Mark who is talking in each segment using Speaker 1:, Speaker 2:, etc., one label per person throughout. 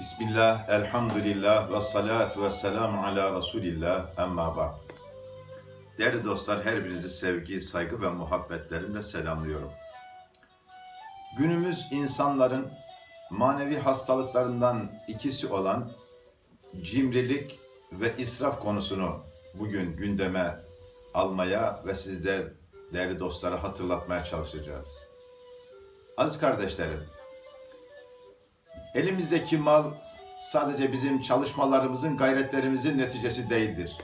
Speaker 1: Bismillah, elhamdülillah ve salatu ve selamu ala Resulillah, emma ba'd. Değerli dostlar, her birinizi sevgi, saygı ve muhabbetlerimle selamlıyorum. Günümüz insanların manevi hastalıklarından ikisi olan cimrilik ve israf konusunu bugün gündeme almaya ve sizler değerli dostlara hatırlatmaya çalışacağız. Aziz kardeşlerim, Elimizdeki mal sadece bizim çalışmalarımızın, gayretlerimizin neticesi değildir.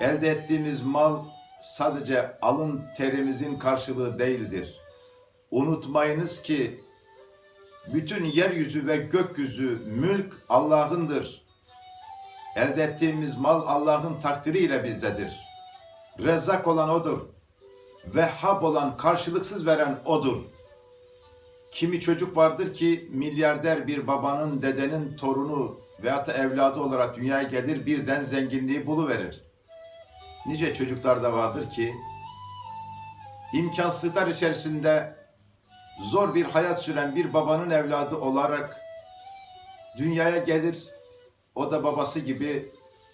Speaker 1: Elde ettiğimiz mal sadece alın terimizin karşılığı değildir. Unutmayınız ki bütün yeryüzü ve gökyüzü mülk Allah'ındır. Elde ettiğimiz mal Allah'ın takdiriyle bizdedir. Rezzak olan O'dur. Vehhab olan, karşılıksız veren O'dur. Kimi çocuk vardır ki milyarder bir babanın, dedenin torunu veyahut da evladı olarak dünyaya gelir birden zenginliği buluverir. Nice çocuklar da vardır ki imkansızlıklar içerisinde zor bir hayat süren bir babanın evladı olarak dünyaya gelir. O da babası gibi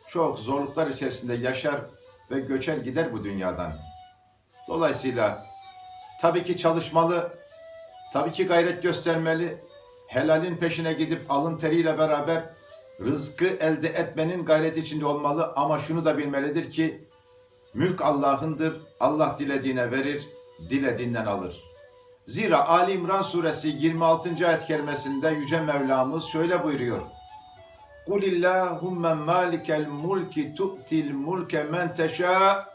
Speaker 1: çok zorluklar içerisinde yaşar ve göçer gider bu dünyadan. Dolayısıyla tabii ki çalışmalı, Tabii ki gayret göstermeli. Helalin peşine gidip alın teriyle beraber rızkı elde etmenin gayreti içinde olmalı ama şunu da bilmelidir ki mülk Allah'ındır. Allah dilediğine verir, dilediğinden alır. Zira Ali İmran suresi 26. ayet kerimesinde Yüce Mevlamız şöyle buyuruyor. قُلِ اللّٰهُمَّ مَالِكَ الْمُلْكِ تُؤْتِ الْمُلْكَ مَنْ تَشَاءُ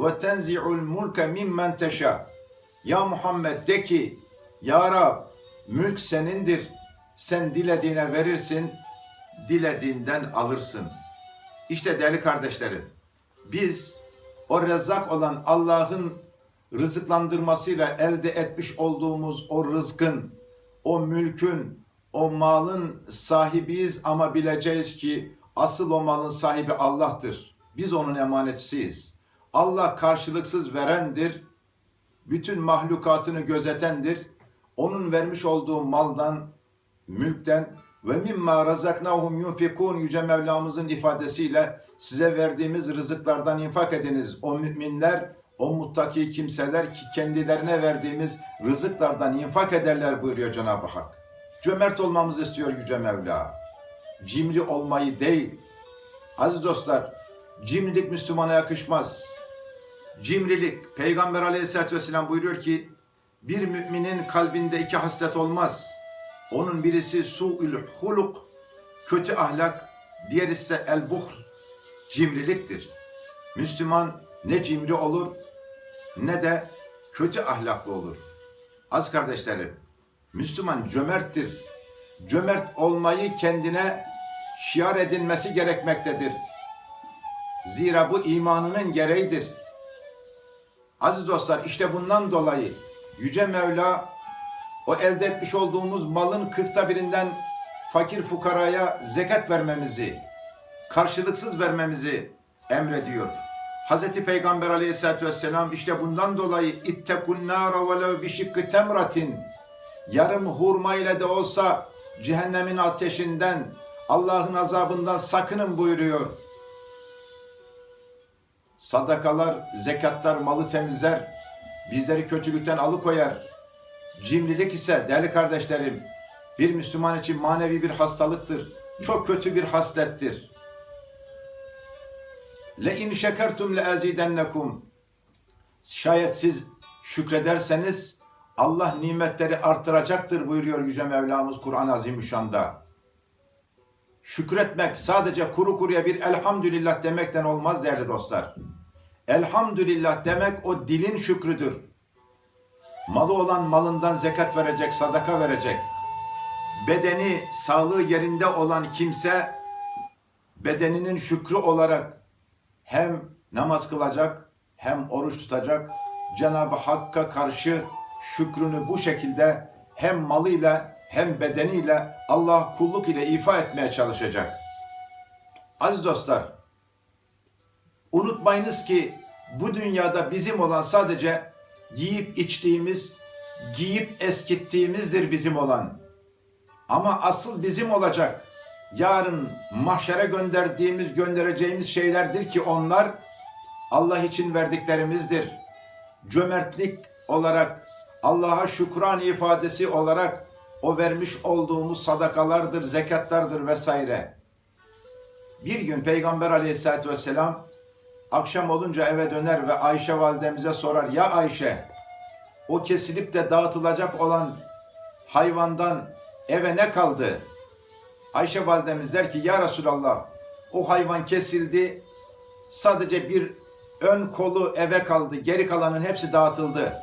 Speaker 1: وَتَنْزِعُ الْمُلْكَ مِمَّنْ تَشَاءُ Ya Muhammed de ki ya Rab, mülk senindir. Sen dilediğine verirsin, dilediğinden alırsın. İşte değerli kardeşlerim, biz o rezzak olan Allah'ın rızıklandırmasıyla elde etmiş olduğumuz o rızkın, o mülkün, o malın sahibiyiz ama bileceğiz ki asıl o malın sahibi Allah'tır. Biz onun emanetçisiyiz. Allah karşılıksız verendir, bütün mahlukatını gözetendir onun vermiş olduğu maldan, mülkten ve mimma razaknahum yunfikun yüce Mevlamızın ifadesiyle size verdiğimiz rızıklardan infak ediniz. O müminler, o muttaki kimseler ki kendilerine verdiğimiz rızıklardan infak ederler buyuruyor Cenab-ı Hak. Cömert olmamızı istiyor Yüce Mevla. Cimri olmayı değil. Aziz dostlar, cimrilik Müslümana yakışmaz. Cimrilik, Peygamber aleyhissalatü vesselam buyuruyor ki, bir müminin kalbinde iki haslet olmaz. Onun birisi su'ül huluk, kötü ahlak, diğer ise el buhr, cimriliktir. Müslüman ne cimri olur ne de kötü ahlaklı olur. Az kardeşlerim, Müslüman cömerttir. Cömert olmayı kendine şiar edinmesi gerekmektedir. Zira bu imanının gereğidir. Aziz dostlar işte bundan dolayı Yüce Mevla o elde etmiş olduğumuz malın kırkta birinden fakir fukaraya zekat vermemizi, karşılıksız vermemizi emrediyor. Hz. Peygamber aleyhissalatü vesselam işte bundan dolayı ittekun nâra velev bişikkı temratin yarım hurma ile de olsa cehennemin ateşinden Allah'ın azabından sakının buyuruyor. Sadakalar, zekatlar malı temizler, bizleri kötülükten alıkoyar. Cimrilik ise değerli kardeşlerim bir Müslüman için manevi bir hastalıktır. Çok kötü bir haslettir. Le in şekertum le azidennekum. Şayet siz şükrederseniz Allah nimetleri artıracaktır buyuruyor Yüce Mevlamız Kur'an-ı Azimüşşan'da. Şükretmek sadece kuru kuruya bir elhamdülillah demekten olmaz değerli dostlar. Elhamdülillah demek o dilin şükrüdür. Malı olan malından zekat verecek, sadaka verecek. Bedeni, sağlığı yerinde olan kimse bedeninin şükrü olarak hem namaz kılacak hem oruç tutacak. Cenab-ı Hakk'a karşı şükrünü bu şekilde hem malıyla hem bedeniyle Allah kulluk ile ifa etmeye çalışacak. Aziz dostlar, Unutmayınız ki bu dünyada bizim olan sadece yiyip içtiğimiz, giyip eskittiğimizdir bizim olan. Ama asıl bizim olacak, yarın mahşere gönderdiğimiz, göndereceğimiz şeylerdir ki onlar Allah için verdiklerimizdir. Cömertlik olarak, Allah'a şükran ifadesi olarak o vermiş olduğumuz sadakalardır, zekatlardır vesaire. Bir gün Peygamber aleyhissalatü vesselam akşam olunca eve döner ve Ayşe validemize sorar. Ya Ayşe, o kesilip de dağıtılacak olan hayvandan eve ne kaldı? Ayşe validemiz der ki ya Resulallah o hayvan kesildi sadece bir ön kolu eve kaldı geri kalanın hepsi dağıtıldı.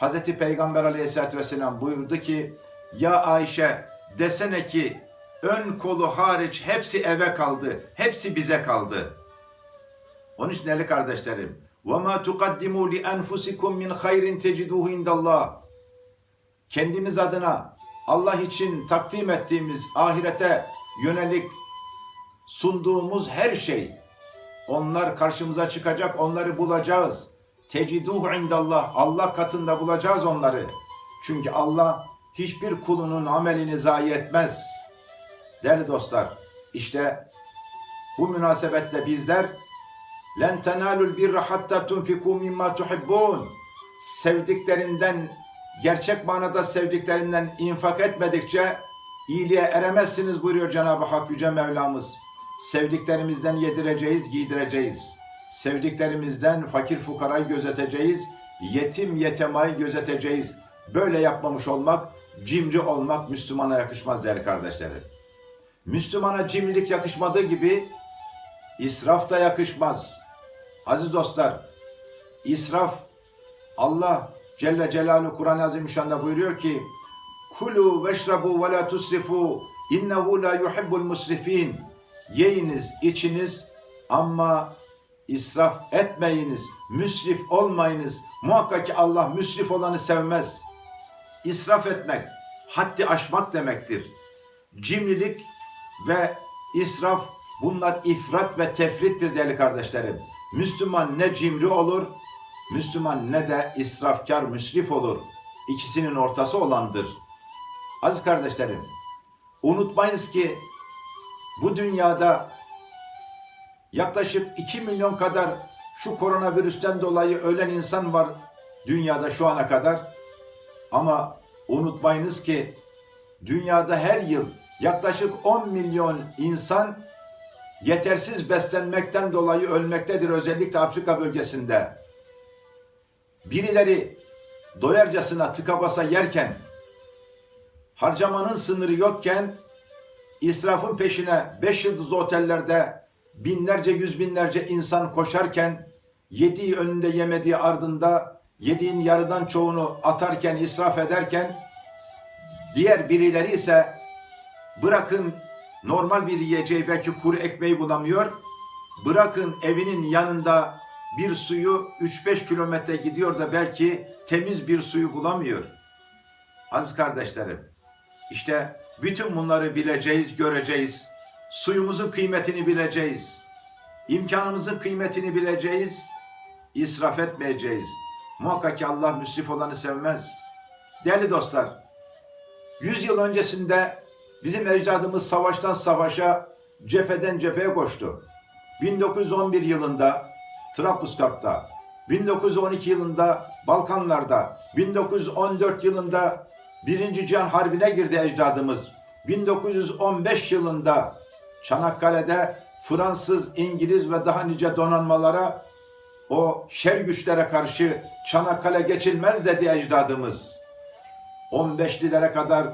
Speaker 1: Hazreti Peygamber aleyhissalatü vesselam buyurdu ki ya Ayşe desene ki ön kolu hariç hepsi eve kaldı hepsi bize kaldı. Onun için değerli kardeşlerim وَمَا تُقَدِّمُوا لِأَنْفُسِكُمْ مِنْ خَيْرٍ تَجِدُوهُ اِنْدَ اللّٰهِ Kendimiz adına Allah için takdim ettiğimiz ahirete yönelik sunduğumuz her şey onlar karşımıza çıkacak onları bulacağız. Teciduhu indallah Allah katında bulacağız onları. Çünkü Allah hiçbir kulunun amelini zayi etmez. Değerli dostlar işte bu münasebetle bizler len tenalul birra hatta tunfiku mimma tuhibbun sevdiklerinden gerçek manada sevdiklerinden infak etmedikçe iyiliğe eremezsiniz buyuruyor Cenab-ı Hak Yüce Mevlamız. Sevdiklerimizden yedireceğiz, giydireceğiz. Sevdiklerimizden fakir fukarayı gözeteceğiz, yetim yetemayı gözeteceğiz. Böyle yapmamış olmak, cimri olmak Müslümana yakışmaz değerli kardeşlerim. Müslümana cimrilik yakışmadığı gibi israf da yakışmaz. Aziz dostlar, israf Allah Celle Celaluhu Kur'an-ı Azimüşşan'da buyuruyor ki Kulu veşrabu ve la tusrifu innehu la yuhibbul musrifin Yeyiniz, içiniz ama israf etmeyiniz, müsrif olmayınız. Muhakkak ki Allah müsrif olanı sevmez. İsraf etmek, haddi aşmak demektir. Cimrilik ve israf bunlar ifrat ve tefrittir değerli kardeşlerim. Müslüman ne cimri olur, Müslüman ne de israfkar, müsrif olur. İkisinin ortası olandır. Aziz kardeşlerim, unutmayınız ki bu dünyada yaklaşık 2 milyon kadar şu koronavirüsten dolayı ölen insan var dünyada şu ana kadar. Ama unutmayınız ki dünyada her yıl yaklaşık 10 milyon insan yetersiz beslenmekten dolayı ölmektedir özellikle Afrika bölgesinde. Birileri doyarcasına tıka basa yerken harcamanın sınırı yokken israfın peşine beş yıldızlı otellerde binlerce yüz binlerce insan koşarken yediği önünde yemediği ardında yediğin yarıdan çoğunu atarken israf ederken diğer birileri ise bırakın normal bir yiyeceği belki kuru ekmeği bulamıyor bırakın evinin yanında bir suyu 3-5 kilometre gidiyor da belki temiz bir suyu bulamıyor. Aziz kardeşlerim, işte bütün bunları bileceğiz, göreceğiz. Suyumuzun kıymetini bileceğiz. İmkanımızın kıymetini bileceğiz. İsraf etmeyeceğiz. Muhakkak ki Allah müsrif olanı sevmez. Değerli dostlar, 100 yıl öncesinde bizim ecdadımız savaştan savaşa, cepheden cepheye koştu. 1911 yılında Trablusgarp'ta, 1912 yılında Balkanlarda, 1914 yılında Birinci Cihan Harbi'ne girdi ecdadımız. 1915 yılında Çanakkale'de Fransız, İngiliz ve daha nice donanmalara o şer güçlere karşı Çanakkale geçilmez dedi ecdadımız. 15'lilere kadar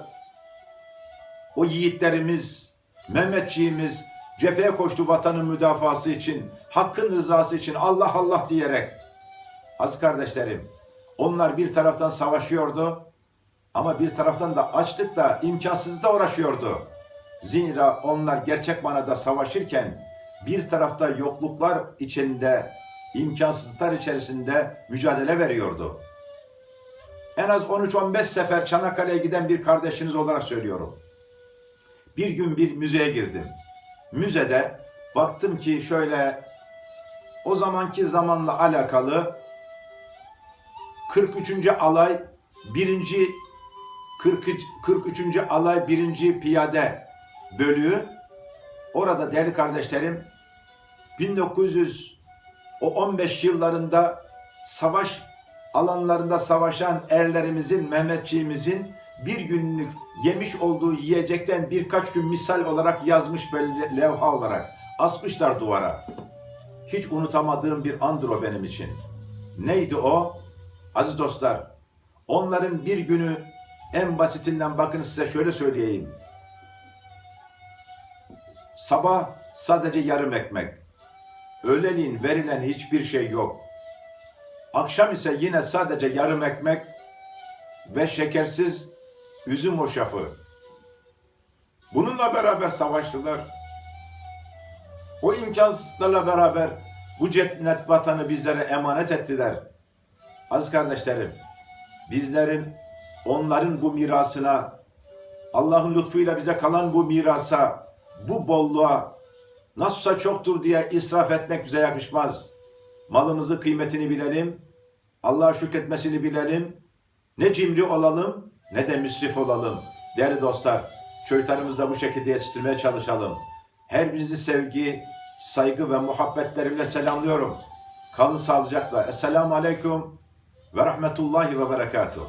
Speaker 1: o yiğitlerimiz, Mehmetçiğimiz, Cepheye koştu vatanın müdafası için, hakkın rızası için Allah Allah diyerek. Az kardeşlerim, onlar bir taraftan savaşıyordu ama bir taraftan da açlıkla, imkansızlıkla uğraşıyordu. Zira onlar gerçek manada savaşırken bir tarafta yokluklar içinde, imkansızlıklar içerisinde mücadele veriyordu. En az 13-15 sefer Çanakkale'ye giden bir kardeşiniz olarak söylüyorum. Bir gün bir müzeye girdim müzede baktım ki şöyle o zamanki zamanla alakalı 43. alay 1. 43. alay 1. piyade bölüğü Orada değerli kardeşlerim 1900 o 15 yıllarında savaş alanlarında savaşan erlerimizin, Mehmetçiğimizin bir günlük yemiş olduğu yiyecekten birkaç gün misal olarak yazmış böyle levha olarak asmışlar duvara. Hiç unutamadığım bir andır o benim için. Neydi o? Aziz dostlar, onların bir günü en basitinden bakın size şöyle söyleyeyim. Sabah sadece yarım ekmek. Öğleliğin verilen hiçbir şey yok. Akşam ise yine sadece yarım ekmek ve şekersiz üzüm hoşafı. Bununla beraber savaştılar. O imkansızlarla beraber bu cennet vatanı bizlere emanet ettiler. Aziz kardeşlerim, bizlerin onların bu mirasına, Allah'ın lütfuyla bize kalan bu mirasa, bu bolluğa nasılsa çoktur diye israf etmek bize yakışmaz. Malımızı kıymetini bilelim, Allah'a şükretmesini bilelim. Ne cimri olalım ne de müsrif olalım. Değerli dostlar, çocuklarımızı bu şekilde yetiştirmeye çalışalım. Her birinizi sevgi, saygı ve muhabbetlerimle selamlıyorum. Kalın sağlıcakla. Esselamu Aleyküm ve Rahmetullahi ve Berekatuhu.